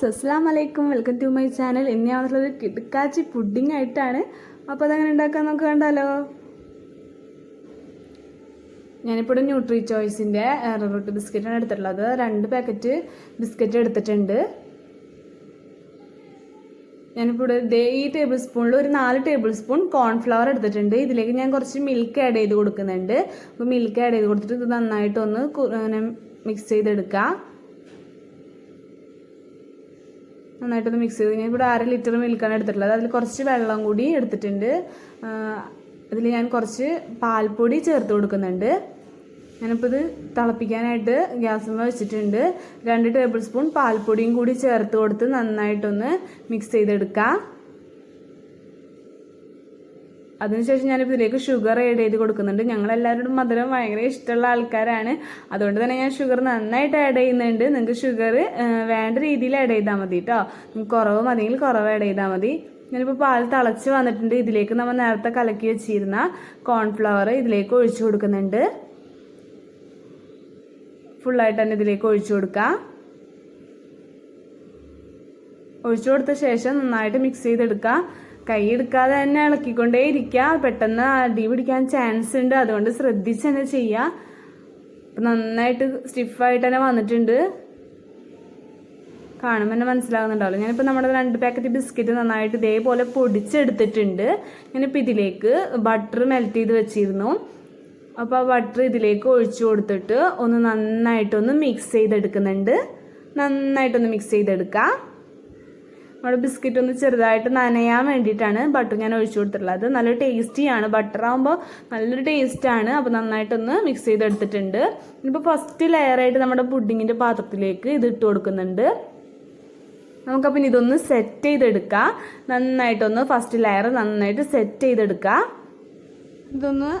Viewers അസ്സാം വലൈക്കും welcome to my channel. ഇന്ന് ഞാൻ വന്നിട്ടുള്ളത് കിടക്കാച്ചി പുഡിംഗ് ആയിട്ടാണ്. അപ്പോൾ അതങ്ങനെ ഉണ്ടാക്കാൻ നമുക്ക് കണ്ടാലോ? ഞാനിപ്പോൾ ഒരു ന്യൂട്രി ചോയ്സിന്റെ റൂട്ട് ബിസ്ക്കറ്റാണ് എടുത്തിട്ടുള്ളത്. രണ്ട് പാക്കറ്റ് ബിസ്ക്കറ്റ് എടുത്തിട്ടുണ്ട്. ഞാനിപ്പോൾ ദേ ഈ ടേബിൾ സ്പൂണിൽ ഒരു നാല് ടേബിൾ സ്പൂൺ കോൺഫ്ലവർ എടുത്തിട്ടുണ്ട്. ഇതിലേക്ക് ഞാൻ കുറച്ച് മിൽക്ക് ആഡ് ചെയ്ത് കൊടുക്കുന്നുണ്ട്. അപ്പോൾ മിൽക്ക് ആഡ് ചെയ്ത് കൊടുത്തിട്ട് ഇത് നന്നായിട്ടൊന്ന് മിക്സ് ചെയ്തെടുക്കുക നന്നായിട്ടൊന്ന് മിക്സ് ചെയ്ത് ഞാൻ ഇവിടെ അര ലിറ്റർ മിൽക്കാണ് എടുത്തിട്ടുള്ളത്. അതിൽ കുറച്ച് വെള്ളം കൂടി എടുത്തിട്ടുണ്ട്. അതിൽ ഞാൻ കുറച്ച് പാൽപ്പൊടി ചേർത്ത് കൊടുക്കുന്നുണ്ട്. ഞാനിപ്പോൾ ഇത് തിളപ്പിക്കാനായിട്ട് ഗ്യാസുമ്മ വെച്ചിട്ടുണ്ട്. രണ്ട് ടേബിൾ സ്പൂൺ പാൽപ്പൊടിയും കൂടി ചേർത്ത് കൊടുത്ത് നന്നായിട്ടൊന്ന് മിക്സ് ചെയ്തെടുക്കാം. അതിനുശേഷം ഞാനിപ്പോൾ ഇതിലേക്ക് ഷുഗർ ആഡ് ചെയ്ത് കൊടുക്കുന്നുണ്ട്. ഞങ്ങളെല്ലാവരോടും മധുരം ഭയങ്കര ഇഷ്ടമുള്ള ആൾക്കാരാണ്. അതുകൊണ്ട് തന്നെ ഞാൻ ഷുഗർ നന്നായിട്ട് ആഡ് ചെയ്യുന്നുണ്ട്. നിങ്ങൾക്ക് ഷുഗർ വേണ്ട രീതിയിൽ ആഡ് ചെയ്താൽ മതി കേട്ടോ കുറവ് മതിയെങ്കിൽ കുറവ് ആഡ് ചെയ്താൽ മതി. ഞാനിപ്പോൾ പാൽ തിളച്ച് വന്നിട്ടുണ്ട്. ഇതിലേക്ക് നമ്മൾ നേരത്തെ കലക്കി വെച്ചിരുന്ന കോൺഫ്ലവർ ഇതിലേക്ക് ഒഴിച്ചു കൊടുക്കുന്നുണ്ട്. ഫുള്ളായിട്ട് തന്നെ ഇതിലേക്ക് ഒഴിച്ചു കൊടുക്കാം. ഒഴിച്ചു കൊടുത്ത ശേഷം നന്നായിട്ട് മിക്സ് ചെയ്തെടുക്കുക കൈ എടുക്കാതെ തന്നെ ഇളക്കിക്കൊണ്ടേ ഇരിക്കുക പെട്ടെന്ന് അടി പിടിക്കാൻ ചാൻസ് ഉണ്ട്. അതുകൊണ്ട് ശ്രദ്ധിച്ച് തന്നെ ചെയ്യുക അപ്പം നന്നായിട്ട് സ്റ്റിഫായിട്ട് തന്നെ വന്നിട്ടുണ്ട്. കാണുമ്പോൾ തന്നെ മനസ്സിലാകുന്നുണ്ടാവില്ല. ഞാനിപ്പോൾ നമ്മുടെ രണ്ട് പാക്കറ്റ് ബിസ്ക്കറ്റ് നന്നായിട്ട് ഇതേപോലെ പൊടിച്ചെടുത്തിട്ടുണ്ട്. ഞാനിപ്പോൾ ഇതിലേക്ക് ബട്ടർ മെൽറ്റ് ചെയ്ത് വെച്ചിരുന്നു. അപ്പോൾ ആ ബട്ടർ ഇതിലേക്ക് ഒഴിച്ചു കൊടുത്തിട്ട് ഒന്ന് നന്നായിട്ടൊന്ന് മിക്സ് ചെയ്തെടുക്കുന്നുണ്ട്. നന്നായിട്ടൊന്ന് മിക്സ് ചെയ്തെടുക്കാം. നമ്മുടെ ബിസ്ക്കറ്റ് ഒന്ന് ചെറുതായിട്ട് നനയാൻ വേണ്ടിയിട്ടാണ് ബട്ടർ ഞാൻ ഒഴിച്ചു കൊടുത്തിട്ടുള്ളത്. നല്ല ടേസ്റ്റിയാണ് ബട്ടർ ആകുമ്പോൾ നല്ലൊരു ടേസ്റ്റാണ് അപ്പോൾ നന്നായിട്ടൊന്ന് മിക്സ് ചെയ്തെടുത്തിട്ടുണ്ട്. ഇനിയിപ്പോൾ ഫസ്റ്റ് ലെയറായിട്ട് നമ്മുടെ പുഡിങ്ങിന്റെ പാത്രത്തിലേക്ക് ഇത് ഇട്ട് കൊടുക്കുന്നുണ്ട്. നമുക്കപ്പം ഇതൊന്ന് സെറ്റ് ചെയ്തെടുക്കാം. നന്നായിട്ടൊന്ന് ഫസ്റ്റ് ലെയർ നന്നായിട്ട് സെറ്റ് ചെയ്തെടുക്കാം. ഇതൊന്ന്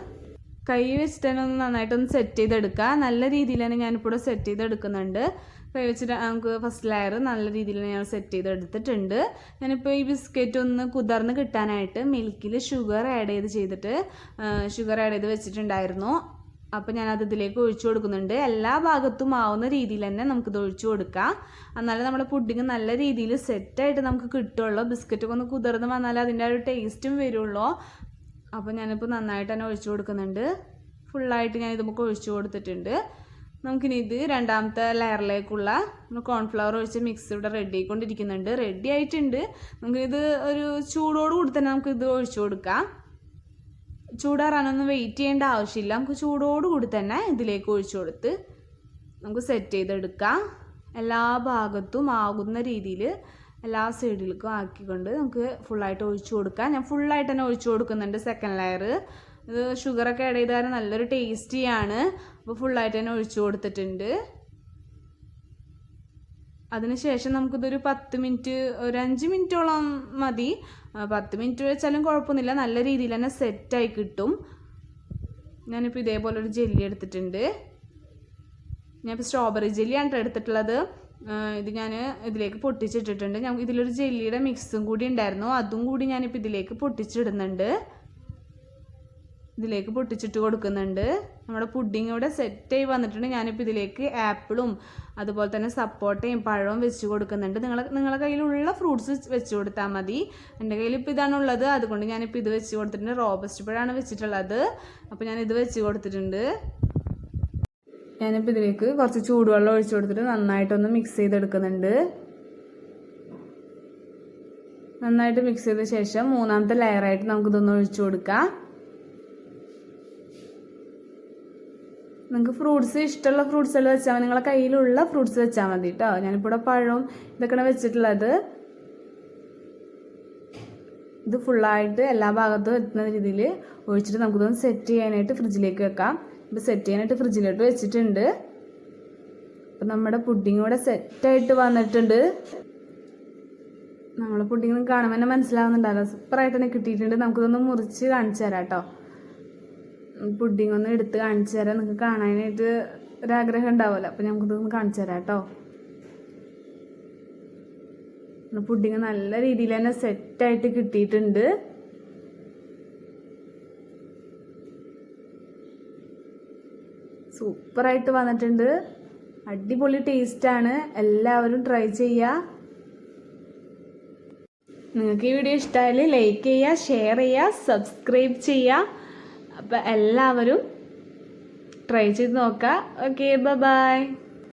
കൈ വെച്ചിട്ട് തന്നെ ഒന്ന് നന്നായിട്ടൊന്ന് സെറ്റ് ചെയ്തെടുക്കുക നല്ല രീതിയിൽ തന്നെ ഞാനിപ്പോൾ സെറ്റ് ചെയ്തെടുക്കുന്നുണ്ട്. വെച്ചിട്ട് നമുക്ക് ഫസ്റ്റ് ലെയർ നല്ല രീതിയിൽ ഞാൻ സെറ്റ് ചെയ്തെടുത്തിട്ടുണ്ട് ഞാനിപ്പോൾ ഈ ബിസ്ക്കറ്റ് ഒന്ന് കുതിർന്ന് കിട്ടാനായിട്ട് മിൽക്കിൽ ഷുഗർ ആഡ് ചെയ്ത് ചെയ്തിട്ട് ഷുഗർ ആഡ് ചെയ്ത് വെച്ചിട്ടുണ്ടായിരുന്നു. അപ്പോൾ ഞാനത് ഇതിലേക്ക് ഒഴിച്ചു കൊടുക്കുന്നുണ്ട്. എല്ലാ ഭാഗത്തും ആവുന്ന രീതിയിൽ തന്നെ നമുക്കിത് ഒഴിച്ചു കൊടുക്കാം. എന്നാലും നമ്മുടെ പുഡിങ് നല്ല രീതിയിൽ സെറ്റായിട്ട് നമുക്ക് കിട്ടുള്ളൂ. ബിസ്ക്കറ്റൊക്കെ ഒന്ന് കുതിർന്ന് വന്നാലേ അതിന്റെ ഒരു ടേസ്റ്റും വരുള്ളൂ. അപ്പോൾ ഞാനിപ്പോൾ നന്നായിട്ട് തന്നെ ഒഴിച്ചു കൊടുക്കുന്നുണ്ട്. ഫുള്ളായിട്ട് ഞാൻ ഇത് നമുക്ക് ഒഴിച്ചു കൊടുത്തിട്ടുണ്ട്. നമുക്കിനി ഇത് രണ്ടാമത്തെ ലെയറിലേക്കുള്ള കോൺഫ്ലവർ ഒഴിച്ച് മിക്സ് ഇവിടെ റെഡി ആയിക്കൊണ്ടിരിക്കുന്നുണ്ട്. റെഡി ആയിട്ടുണ്ട്. നമുക്കിത് ഒരു ചൂടോട് കൂടി തന്നെ നമുക്ക് ഇത് ഒഴിച്ചു കൊടുക്കാം. ചൂടാറാനൊന്നും വെയിറ്റ് ചെയ്യേണ്ട ആവശ്യമില്ല. നമുക്ക് ചൂടോട് കൂടി തന്നെ ഇതിലേക്ക് ഒഴിച്ചു കൊടുത്ത് നമുക്ക് സെറ്റ് ചെയ്തെടുക്കാം. എല്ലാ ഭാഗത്തും ആകുന്ന രീതിയിൽ എല്ലാ സൈഡിലേക്കും ആക്കിക്കൊണ്ട് നമുക്ക് ഫുള്ളായിട്ട് ഒഴിച്ചു കൊടുക്കാം. ഞാൻ ഫുള്ളായിട്ട് തന്നെ ഒഴിച്ചു കൊടുക്കുന്നുണ്ട് സെക്കൻഡ് ലെയർ ഇത് ഷുഗറൊക്കെ ആഡ് ചെയ്താൽ നല്ലൊരു ടേസ്റ്റിയാണ് അപ്പോൾ ഫുള്ളായിട്ട് തന്നെ ഒഴിച്ചു കൊടുത്തിട്ടുണ്ട്. അതിനുശേഷം നമുക്കിതൊരു പത്ത് മിനിറ്റ് ഒരു അഞ്ച് മിനിറ്റോളം മതി. പത്ത് മിനിറ്റ് വെച്ചാലും കുഴപ്പമൊന്നുമില്ല. നല്ല രീതിയിൽ തന്നെ സെറ്റായി കിട്ടും. ഞാനിപ്പോൾ ഇതേപോലെ ഒരു ജെല്ലി എടുത്തിട്ടുണ്ട്. ഞാനിപ്പോൾ സ്ട്രോബെറി ജെല്ലിയാണ് എടുത്തിട്ടുള്ളത്. ഇത് ഞാൻ ഇതിലേക്ക് പൊട്ടിച്ചിട്ടിട്ടുണ്ട്. ഞാൻ ഇതിലൊരു ജെല്ലിയുടെ മിക്സും കൂടി ഉണ്ടായിരുന്നു. അതും കൂടി ഞാനിപ്പോൾ ഇതിലേക്ക് പൊട്ടിച്ചിടുന്നുണ്ട്. ഇതിലേക്ക് പൊട്ടിച്ചിട്ട് കൊടുക്കുന്നുണ്ട്. നമ്മുടെ പുഡിങ് ഇവിടെ സെറ്റായി വന്നിട്ടുണ്ട്. ഞാനിപ്പോൾ ഇതിലേക്ക് ആപ്പിളും അതുപോലെ തന്നെ സപ്പോട്ടയും പഴവും വെച്ച് കൊടുക്കുന്നുണ്ട്. നിങ്ങൾ നിങ്ങളുടെ കയ്യിലുള്ള ഫ്രൂട്ട്സ് വെച്ച് കൊടുത്താൽ മതി. എന്റെ കയ്യിൽ ഇപ്പോൾ ഇതാണ് ഉള്ളത്. അതുകൊണ്ട് ഞാനിപ്പോൾ ഇത് വെച്ച് കൊടുത്തിട്ടുണ്ട്. റോബസ്റ്റ് പഴമാണ് വെച്ചിട്ടുള്ളത്. അപ്പോൾ ഞാൻ ഇത് വെച്ച് കൊടുത്തിട്ടുണ്ട്. ഞാനിപ്പോൾ ഇതിലേക്ക് കുറച്ച് ചൂടുവെള്ളം ഒഴിച്ചു കൊടുത്തിട്ട് നന്നായിട്ടൊന്ന് മിക്സ് ചെയ്തെടുക്കുന്നുണ്ട്. നന്നായിട്ട് മിക്സ് ചെയ്ത ശേഷം മൂന്നാമത്തെ ലെയറായിട്ട് നമുക്കിതൊന്ന് ഒഴിച്ചു കൊടുക്കാം. നിങ്ങൾക്ക് ഫ്രൂട്ട്സ് ഇഷ്ടമുള്ള ഫ്രൂട്ട്സ് എല്ലാം വെച്ചാൽ മതി. നിങ്ങളെ കയ്യിലുള്ള ഫ്രൂട്ട്സ് വെച്ചാൽ മതി കേട്ടോ ഞാനിപ്പോൾ ഇവിടെ പഴവും ഇതൊക്കെയാണ് വെച്ചിട്ടുള്ളത്. ഇത് ഫുള്ളായിട്ട് എല്ലാ ഭാഗത്തും എത്തുന്ന രീതിയിൽ ഒഴിച്ചിട്ട് നമുക്കിതൊന്ന് സെറ്റ് ചെയ്യാനായിട്ട് ഫ്രിഡ്ജിലേക്ക് വെക്കാം. ഇപ്പോൾ സെറ്റ് ചെയ്യാനായിട്ട് ഫ്രിഡ്ജിലോട്ട് വെച്ചിട്ടുണ്ട്. അപ്പം നമ്മുടെ പുഡിങ് ഇവിടെ സെറ്റായിട്ട് വന്നിട്ടുണ്ട്. നമ്മളെ പുഡിങ് കാണുമ്പോൾ തന്നെ മനസ്സിലാവുന്നുണ്ടല്ലോ. സൂപ്പറായിട്ട് തന്നെ കിട്ടിയിട്ടുണ്ട്. നമുക്കിതൊന്ന് മുറിച്ച് കാണിച്ചു തരാം കേട്ടോ പുഡിങ് ഒന്ന് എടുത്ത് കാണിച്ചു തരാം. നിങ്ങൾക്ക് കാണാനായിട്ട് ഒരാഗ്രഹം ഉണ്ടാവുമല്ലോ. അപ്പം നമുക്കിതൊന്ന് കാണിച്ചു തരാം കേട്ടോ. പുഡിങ് നല്ല രീതിയിൽ തന്നെ സെറ്റായിട്ട് കിട്ടിയിട്ടുണ്ട്. സൂപ്പറായിട്ട് വന്നിട്ടുണ്ട്. അടിപൊളി ടേസ്റ്റാണ് എല്ലാവരും ട്രൈ ചെയ്യുക നിങ്ങൾക്ക് ഈ വീഡിയോ ഇഷ്ടമായാൽ ലൈക്ക് ചെയ്യുക ഷെയർ ചെയ്യുക സബ്സ്ക്രൈബ് ചെയ്യുക അപ്പോൾ എല്ലാവരും ട്രൈ ചെയ്ത് നോക്കുക ഓക്കെ ബൈ